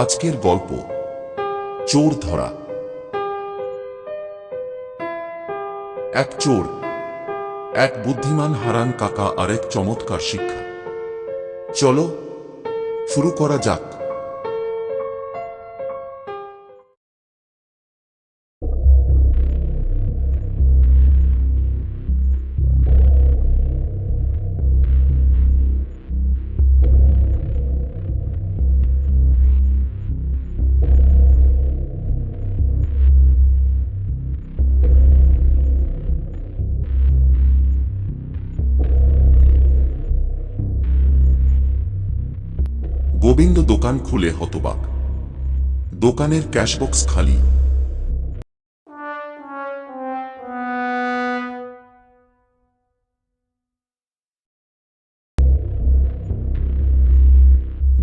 আজকের গল্প, চোর ধরা। এক চোর, এক বুদ্ধিমান হারান কাকা আরেক চমৎকার শিক্ষা। চলো, শুরু করা যাক। গোবিন্দ দোকান খুলে হতবাক। দোকানের ক্যাশবক্স খালি।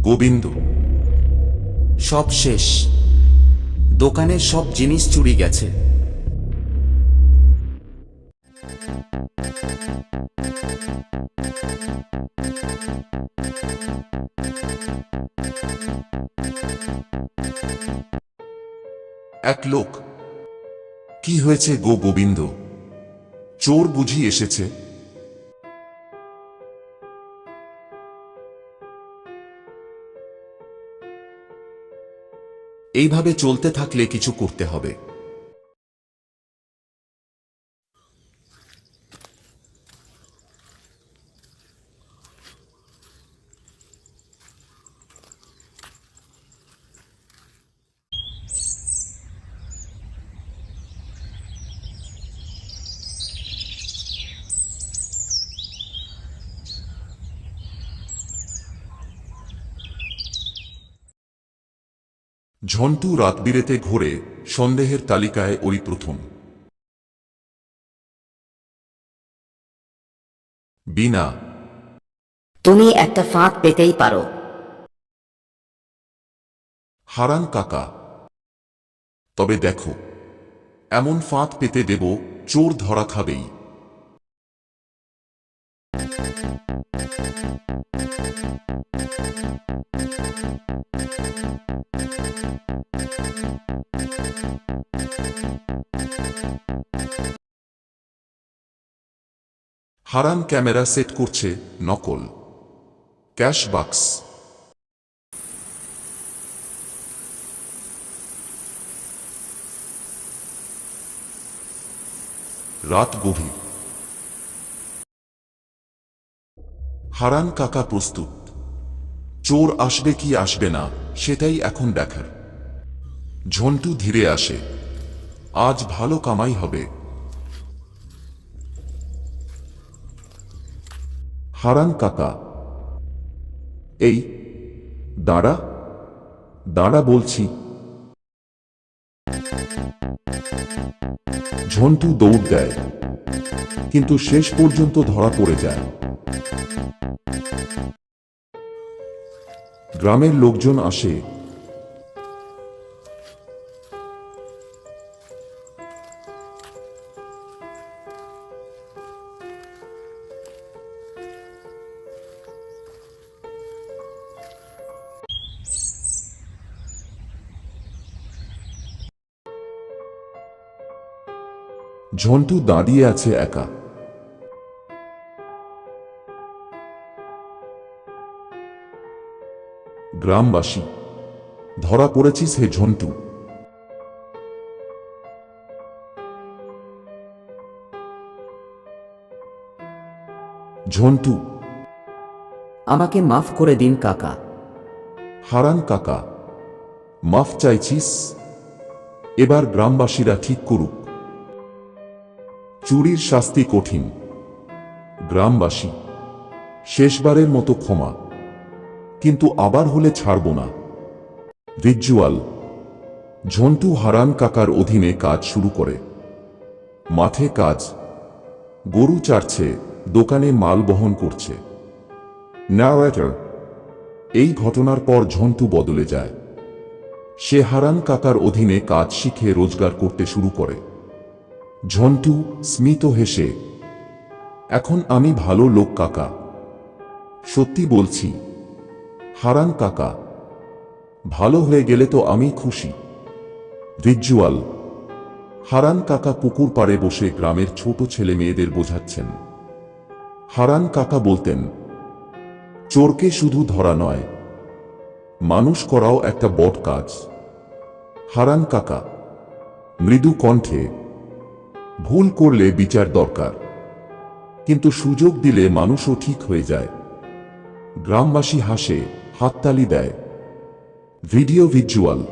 গোবিন্দ। সব শেষ। দোকানের সব জিনিস চুরি গেছে। এক লোক, কি হয়েছে গো গোবিন্দ? চোর বুঝি এসেছে? এইভাবে চলতে থাকলে কিছু করতে হবে। ঝন্টু রাত বিরেতে ঘোরে সন্দেহের তালিকায় ওই প্রথম। বিনা তুমি একটা ফাঁক পেতেই পারো। হারান কাকা। তবে দেখো এমন ফাঁদ পেতে দেব চোর ধরা খাবেই। হারান ক্যামেরা সেট করছে নকল। ক্যাশ বাক্স রাত গভীর। হারান কাকা প্রস্তুত। চোর আসবে কি আসবে না, সেটাই এখন দেখার। ঝন্টু ধীরে আসে। আজ ভালো কামাই হবে। হারান কাকা, এই, দাঁড়া দাঁড়া বলছি। ঝন্টু দৌড় দেয় কিন্তু শেষ পর্যন্ত ধরা পড়ে যায়। গ্রামের লোকজন আসে ঝন্টু দাঁড়িয়ে আছে একা। গ্রামবাসী ধরা পড়েছিস হে ঝন্টু। ঝন্টু। আমাকে মাফ করে দিন কাকা। হারান কাকা মাফ চাইছিস এবার গ্রামবাসীরা ঠিক করুক। চুরির শাস্তি কঠিন। গ্রামবাসী, শেষবারের মতো ক্ষমা। কিন্তু আবার হলে ছাড়ব না। রিজুয়াল ঝন্টু হারান কাকার অধীনে কাজ শুরু করে। মাঠে কাজ, গরু চারছে, দোকানে মাল বহন করছে। ন্যারেটর এই ঘটনার পর ঝন্টু বদলে যায়। সে হারান কাকার অধীনে কাজ শিখে রোজগার করতে শুরু করে। ঝন্টু স্মিত হেসে, এখন আমি ভালো লোক, কাকা। সত্যি বলছি, হারান কাকা। ভালো হয়ে গেলে তো আমি খুশি। রিজুয়াল হারান কাকা পুকুর পাড়ে বসে গ্রামের ছোট ছেলে মেয়েদের বোঝাচ্ছেন। হারান কাকা বলতেন, চোরকে শুধু ধরা নয়, মানুষ করাও একটা বট কাজ। হারান কাকা, মৃদু কণ্ঠে ভুল করলে বিচার দরকার। কিন্তু সুযোগ দিলে মানুষও ঠিক হয়ে যায়। গ্রামবাসী হাসে, হাততালি দেয়। Video visual.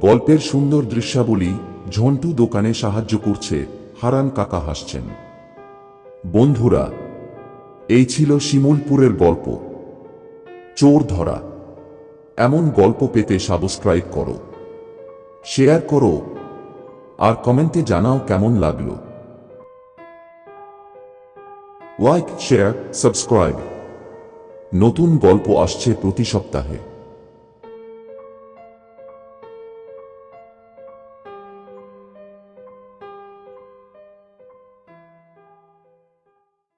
গল্পের সুন্দর দৃশ্যাবলী ঝন্টু দোকানে সাহায্য করছে, হারান কাকা হাসছেন। বন্ধুরা, এই ছিল শিমুলপুরের গল্প। চোর ধরা। এমন গল্প পেতে সাবস্ক্রাইব করো। শেয়ার করো। আর কমেন্টে জানাও কেমন লাগল। লাইক শেয়ার সাবস্ক্রাইব নতুন গল্প আসছে প্রতি সপ্তাহে।